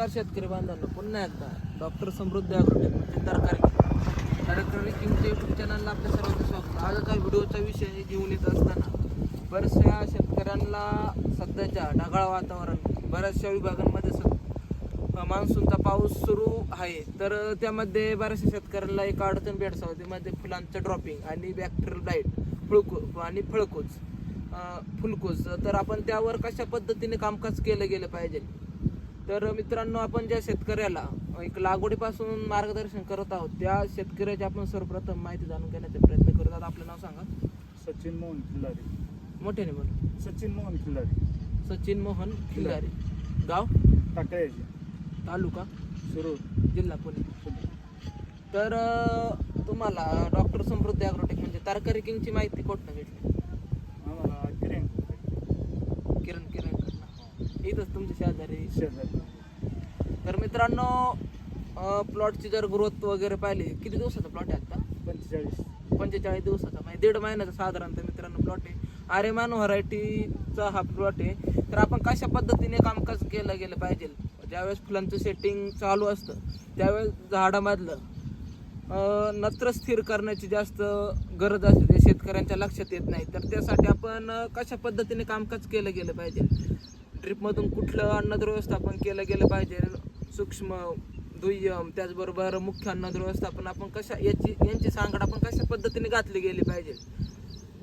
नमस्कार शेतकरी बांधवांनो पुन्हा एकदा डॉक्टर समृद्ध ॲग्रोटेक तरकारी तरकारी किंगच्या यूट्यूब चॅनलला आपल्या सर्वांचं स्वागत. आज व्हिडिओचा विषय घेऊन येत असताना बऱ्याचशा शेतकऱ्यांना सध्याच्या ढगाळ वातावरण बऱ्याचशा विभागांमध्ये सद मान्सूनचा पाऊस सुरू आहे. तर त्यामध्ये बऱ्याचशा शेतकऱ्यांना एक अडचण भेटसावं त्यामध्ये फुलांचं ड्रॉपिंग आणि बॅक्टेरियल ब्लाईट फुळकू आणि फळकूज फुलकूज तर आपण त्यावर कशा पद्धतीने कामकाज केलं गेलं पाहिजे? तर मित्रांनो आपण ज्या शेतकऱ्याला एक लागवडीपासून मार्गदर्शन करत आहोत त्या शेतकऱ्याची आपण सर्वप्रथम माहिती जाणून घेण्याचा प्रयत्न करत आहोत आपलं नाव सांगा. सचिन मोहन खिल्लारी. मोठ्याने बोल सचिन मोहन खिल्लारी. सचिन मोहन खिल्लारी. गाव? टाकळ्याची तालुका? सुरू जिल्हा पुणे. तर अं, तुम्हाला डॉक्टर समृद्धी ॲग्रोटेक म्हणजे तरकारी किंगची माहिती कुठनं भेटली? आम्हाला किरण. किरण किरण. इथंच तुमच्या शेजारी. शेजारी. तर मित्रांनो प्लॉटची जर ग्रोथ वगैरे पाहिली किती दिवसाचा प्लॉट आहे आता? पंचेचाळीस. पंचेचाळीस दिवसाचा. म्हणजे दीड महिन्याचा साधारणतः मित्रांनो प्लॉट आहे. आर्यमान व्हरायटीचा हा प्लॉट आहे. तर आपण कशा पद्धतीने कामकाज केलं गेलं पाहिजे? ज्यावेळेस फुलांचं सेटिंग चालू असतं त्यावेळेस झाडामधलं नत्र स्थिर करण्याची जास्त गरज असते. ते शेतकऱ्यांच्या लक्षात येत नाही. तर त्यासाठी आपण कशा पद्धतीने कामकाज केलं गेलं पाहिजे? ड्रिपमधून कुठलं अन्नद्र व्यवस्थापन केलं गेलं पाहिजे? सूक्ष्म दुय्यम त्याचबरोबर मुख्य अन्नद्र व्यवस्थापन आपण कशा याची यांची सांगड आपण कशा पद्धतीने घातली गेली पाहिजे?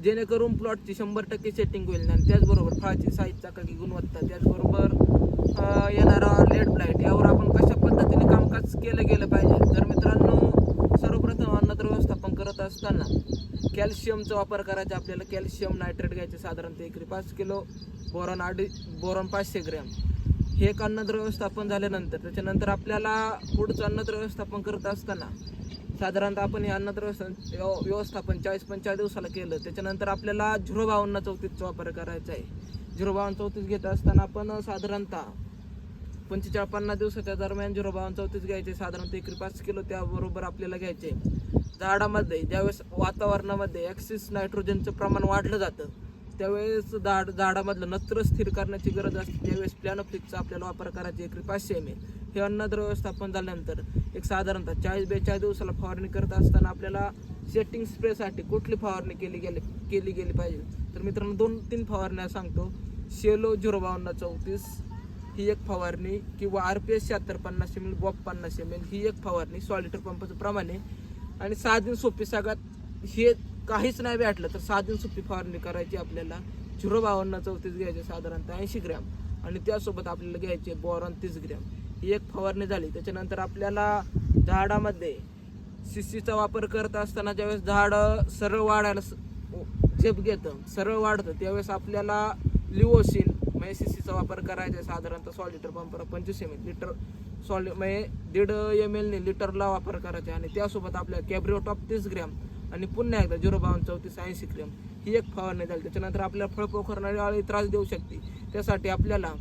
जेणेकरून प्लॉटची शंभर टक्के सेटिंग होईल आणि त्याचबरोबर फळाची साईज चाकाकी गुणवत्ता त्याचबरोबर येणारा लेड ब्लाईट यावर आपण कशा पद्धतीने कामकाज केलं गेलं पाहिजे? तर मित्रांनो सर्वप्रथम अन्नद्र व्यवस्थापन करत असताना कॅल्शियमचा वापर करायचा. आपल्याला कॅल्शियम नायट्रेट घ्यायचे साधारणतः एकरी पाच किलो. बोरॉन अडी बोरॉन पाचशे ग्रॅम. हे एक अन्नद्रव्य व्यवस्थापन झाल्यानंतर त्याच्यानंतर आपल्याला पुढचं अन्नद्रव्य व्यवस्थापन करत असताना साधारणतः आपण हे अन्नद्रव्य व्यव- व्यवस्थापन चाळीस पंचेचाळीस दिवसाला केलं. त्याच्यानंतर आपल्याला झिरो बावन्न चौतीसचा वापर करायचा आहे. झिरो बावन्न चौतीस घेत असताना आपण साधारणतः पंचेचाळीस पन्नास दिवसाच्या दरम्यान झिरो बावन्न चौतीस घ्यायचे. साधारणतः एकरी पाच किलो त्याबरोबर आपल्याला घ्यायचे. झाडामध्ये ज्यावेळेस वातावरणामध्ये ॲक्सिस नायट्रोजनचं प्रमाण वाढलं जातं त्यावेळेस झाड झाडामधलं नत्र स्थिर करण्याची गरज असते. त्यावेळेस प्लॅनोफ्लिकचा आपल्याला वापर करायचे एकरी पाचशे एम एल हे अन्नद्र व्यवस्थापन झाल्यानंतर एक साधारणतः चाळीस बेचाळीस दिवसाला फवारणी करत असताना आपल्याला सेटिंग स्प्रेसाठी कुठली फवारणी केली गेली केली गेली पाहिजे? तर मित्रांनो दोन तीन फवारण्या सांगतो. शेलो झिरो बावन्न चौतीस ही एक फवारणी किंवा आर पी एस शहात्तर पन्नास एम एल बॉप पन्नास एम एल ही एक फवारणी सॉलिटर पंपाचं प्रमाणे आणि सहा दिन सोपी सगळ्यात हे काहीच नाही भेटलं तर सहा सुपी फवारणी करायची आपल्याला. झिरो बावन्न चौतीस घ्यायचे साधारणतः ऐंशी ग्रॅम. आणि त्यासोबत आपल्याला घ्यायचे बोरॉन तीस ग्रॅम. ही एक फवारणी झाली. त्याच्यानंतर आपल्याला झाडामध्ये शिशीचा वापर करत असताना ज्यावेळेस झाड सरळ वाढायला झेप घेतं सरळ वाढतं त्यावेळेस आपल्याला लिओसिन म्हणजे सीसीचा वापर करायचा आहे साधारणतः सॉ लिटर पंपर पंचवीस एम एल लिटर सॉल म्हणजे दीड एम एलने लिटरला वापर करायचा आहे. आणि त्यासोबत आपल्या कॅब्रिओटॉप तीस ग्रॅम आणि पुन्हा एकदा झिरो बावन्न चौतीस ऐंशी ग्रॅम ही एक फवारणी झाली. त्याच्यानंतर आपल्याला फळ पोखरणारी अळी त्रास देऊ शकते. त्यासाठी आपल्याला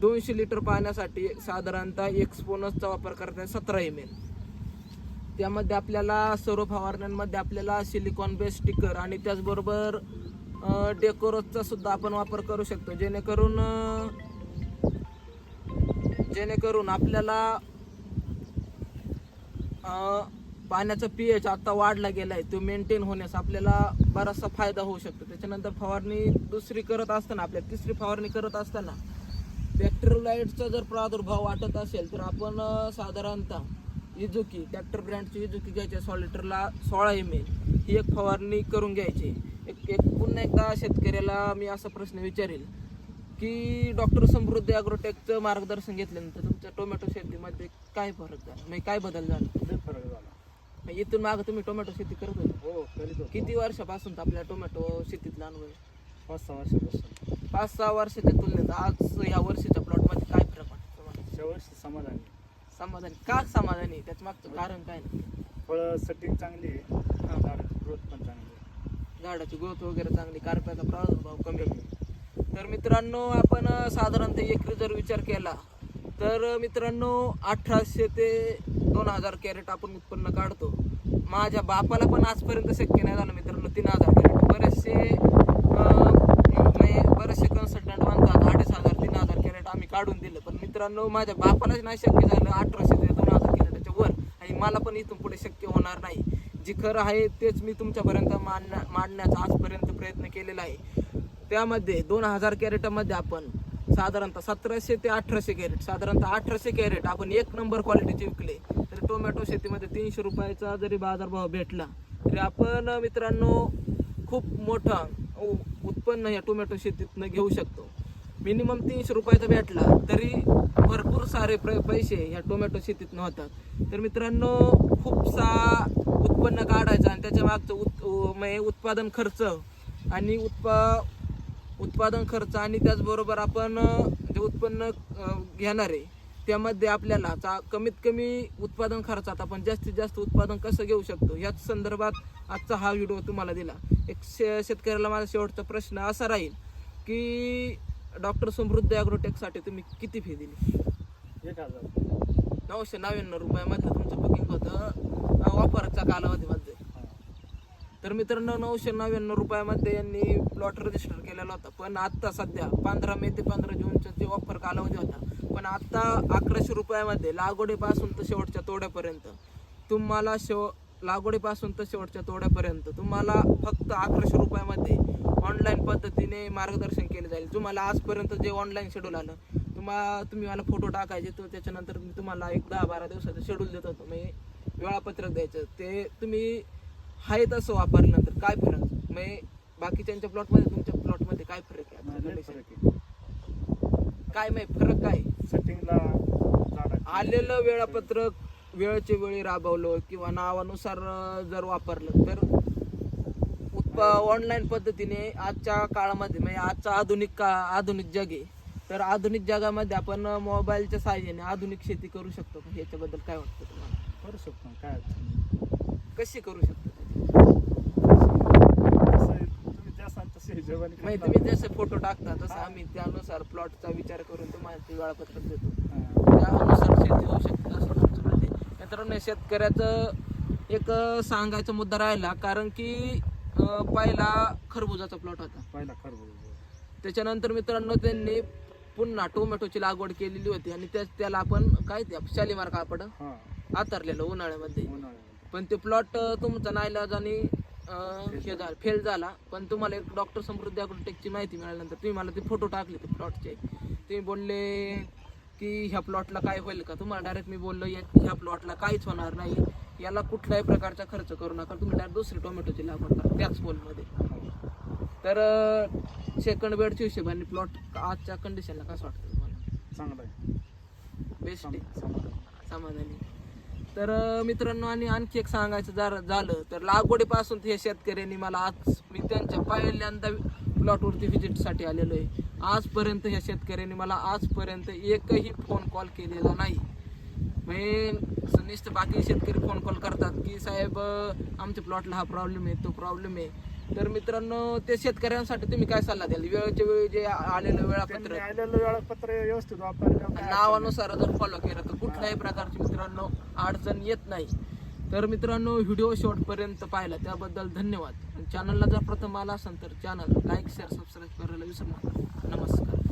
दोनशे लिटर पाण्यासाठी साधारणतः एक स्पोनसचा वापर करता सतरा एम एल त्यामध्ये आपल्याला सर्व फवारण्यांमध्ये आपल्याला सिलिकॉन बेस स्टिकर आणि त्याचबरोबर डेकोरोचा सुद्धा आपण वापर करू शकतो. जेणेकरून जेणेकरून आपल्याला पाण्याचा पी एच आता वाढला गेला आहे तो मेंटेन होण्यास आपल्याला बराचसा फायदा होऊ शकतो. त्याच्यानंतर फवारणी दुसरी करत असताना आपल्या तिसरी फवारणी करत असताना बॅक्टेरियोलाइटचा जर प्रादुर्भाव वाटत असेल तर आपण साधारणतः इजुकी ट्रॅक्टर ब्रँडची इजुकी घ्यायची सॉ लिटरला सोळा एम एल ही एक फवारणी करून घ्यायची. एक एक पुन्हा एकदा शेतकऱ्याला मी असा प्रश्न विचारेल की डॉक्टर समृद्धी ॲग्रोटेकचं मार्गदर्शन घेतल्यानंतर तुमच्या टोमॅटो शेतीमध्ये काय फरक झाला? म्हणजे काय बदल झाला? फरक झाला. इथून मागं तुम्ही टोमॅटो शेती करत होते. हो करीत होतो. किती वर्षापासून तर आपल्या टोमॅटो शेतीतला अनुभव आहे? पाच सहा वर्षापासून. पाच सहा वर्षाच्या तुलनेत आज ह्या वर्षीच्या प्लॉटमध्ये काय फरक वाटतो तुम्हाला समाधानी. समाधानी. का समाधानी? त्याच मागचं कारण काय नाही. फळं सेटिंग चांगली आहे. झाडाची ग्रोथ पण चांगली आहे. झाडाची ग्रोथ वगैरे चांगली कारप्याचा प्रादुर्भाव कमी आहे. तर मित्रांनो आपण अं, साधारणतः एकरी जर विचार केला तर मित्रांनो अठराशे ते दोन हजार कॅरेट आपण उत्पन्न काढतो. माझ्या बापाला पण आजपर्यंत शक्य नाही झालं मित्रांनो तीन हजार कॅरेट. बरेचसे म्हणजे बरेचसे कन्सल्टंट म्हणतात अडीच हजार तीन हजार कॅरेट आम्ही काढून दिलं. पण मित्रांनो माझ्या बापालाच नाही शक्य झालं अठराशे ते दोन हजार कॅरेटाच्या वर. आणि मला पण इथून पुढे शक्य होणार नाही. जे खरं आहे तेच मी तुमच्यापर्यंत मांडण्या मांडण्याचा आजपर्यंत प्रयत्न केलेला आहे. त्यामध्ये दोन हजार कॅरेटामध्ये आपण साधारणतः सतराशे ते अठराशे कॅरेट साधारणतः अठराशे कॅरेट आपण एक नंबर क्वालिटीचे विकले. तर टोमॅटो शेतीमध्ये तीनशे रुपयाचा जरी बाजारभाव भेटला तरी आपण मित्रांनो खूप मोठा उत्पन्न या टोमॅटो शेतीतनं घेऊ शकतो. मिनिमम तीनशे रुपयाचा भेटला तरी भरपूर सारे प्र पैसे ह्या टोमॅटो शेतीतनं होतात. तर मित्रांनो खूपसा उत्पन्न काढायचं आणि त्याच्या मागचं उत् म्हणजे उत्पादन खर्च आणि उत्पा उत्पादन खर्च आणि त्याचबरोबर आपण जे उत्पन्न घेणारे घेणार आहे त्यामध्ये आपल्याला चा- कमीत कमी उत्पादन खर्चात आपण जास्तीत जास्त उत्पादन कसं घेऊ शकतो? याच संदर्भात आजचा हा व्हिडिओ तुम्हाला दिला. एक शे शेतकऱ्याला माझा शेवटचा प्रश्न असा राहील की डॉक्टर समृद्ध ॲग्रोटेकसाठी तुम्ही किती फी दिली? एक हजार. नऊशे नव्याण्णव रुपयामधलं तुमचं बुकिंग होतं. वापराच्या कालावधीमध्ये. तर मित्रांनो नऊशे नव्याण्णव रुपयामध्ये यांनी प्लॉट रजिस्टर केलेला होता. पण आता सध्या पंधरा मे ते पंधरा जूनचा जे ऑफर कालावधी होता पण आत्ता अकराशे रुपयामध्ये लागवडीपासून तर शेवटच्या तोड्यापर्यंत. तुम्हाला शेव लागवडीपासून तर शेवटच्या तोड्यापर्यंत. तुम्हाला फक्त अकराशे रुपयामध्ये ऑनलाईन पद्धतीने मार्गदर्शन केले जाईल. तुम्हाला आजपर्यंत जे ऑनलाईन शेड्यूल आलं तुम्हाला तुम्ही मला फोटो टाकायचे तर त्याच्यानंतर मी तुम्हाला एक दहा बारा दिवसाचं शेड्यूल देत होतो. वेळापत्रक द्यायचं. ते तुम्ही आहे तसं वापरल्यानंतर काय फरक? म्हणजे बाकीच्यांच्या प्लॉटमध्ये तुमच्या प्लॉटमध्ये काय फरक आहे नाही, आता लय condition? फरक आहे काय माहिती फरक काय? सेटिंगला आलेलं वेळापत्रक वेळच्या वेळी राबवलं किंवा नावानुसार जर वापरलं तर उत्पा ऑनलाईन पद्धतीने आजच्या काळामध्ये म्हणजे आजचा आधुनिक का आधुनिक जग आहे. तर आधुनिक जगामध्ये आपण मोबाईलच्या साहाय्याने आधुनिक शेती करू शकतो. का याच्याबद्दल काय वाटतं तुम्हाला? करू शकतो काय. कशी करू शकतो तसं आहे, तुम्ही ज्या सांग तसे हिशोबाने म्हणजे करणार. तुम्ही जसे फोटो टाकता तसं आम्ही त्यानुसार प्लॉटचा विचार करून तुम्हाला ते वेळापत्रक देतो. त्यानुसार शेती होऊ शकते असं मित्रांनो शेतकऱ्याचं एक सांगायचा मुद्दा राहिला कारण की पहिला खरबुजाचा प्लॉट होता. पहिला खरबूज. त्याच्यानंतर मित्रांनो त्यांनी पुन्हा टोमॅटोची लागवड केलेली होती आणि त्या त्याला आपण काय ते शालिमार कापड आतरलेलं उन्हाळ्यामध्ये. पण ते प्लॉट तुमचा नाईलाजाने अं, हे झालं फेल झाला. पण तुम्हाला एक डॉक्टर समृद्धी अग्रोटेकची माहिती मिळाल्यानंतर तुम्ही मला ते फोटो टाकले ते प्लॉटचे तुम्ही बोलले की ह्या प्लॉटला काय होईल का? तुम्हाला डायरेक्ट मी बोललो या- ह्या प्लॉटला काहीच होणार नाही. याला कुठल्याही प्रकारचा खर्च करू नका. तुम्ही डायरेक्ट दुसरी टोमॅटोची लागवड करा त्याच पोलमध्ये तर सेकंड बेडच्या हिशोबाने प्लॉट आजच्या कंडिशनला कसं वाटतं तुम्हाला? चांगला आहे. बेस्ट आहे. समाधानी. तर मित्रांनो आणि आणखी एक सांगायचं जर झालं तर लागवडीपासून हे शेतकऱ्यांनी मला आज मी त्यांच्या पहिल्यांदा प्लॉटवरती व्हिजिटसाठी आलेलो आहे. आजपर्यंत ह्या शेतकऱ्यांनी मला आजपर्यंत एकही फोन कॉल केलेला नाही. म्हणजे नुसतं बाकी शेतकरी फोन कॉल करतात की साहेब आमच्या प्लॉटला हा प्रॉब्लेम आहे तो प्रॉब्लेम आहे. तर मित्रांनो ते शेतकऱ्यांसाठी तुम्ही काय सल्ला द्याल? वेळच्या वेळी जे आलेलं त्यांनी वेळापत्रक आलेलं वेळापत्र व्यवस्थित अडचण नावानुसार जर फॉलो केलं तर कुठल्याही प्रकारची मित्रांनो अडचण येत नाही. तर मित्रांनो व्हिडिओ शेवटपर्यंत पाहिला त्याबद्दल धन्यवाद. चॅनलला जर प्रथम आला असेल तर चॅनल लाईक शेअर सबस्क्राईब करायला विसरू नका. नमस्कार.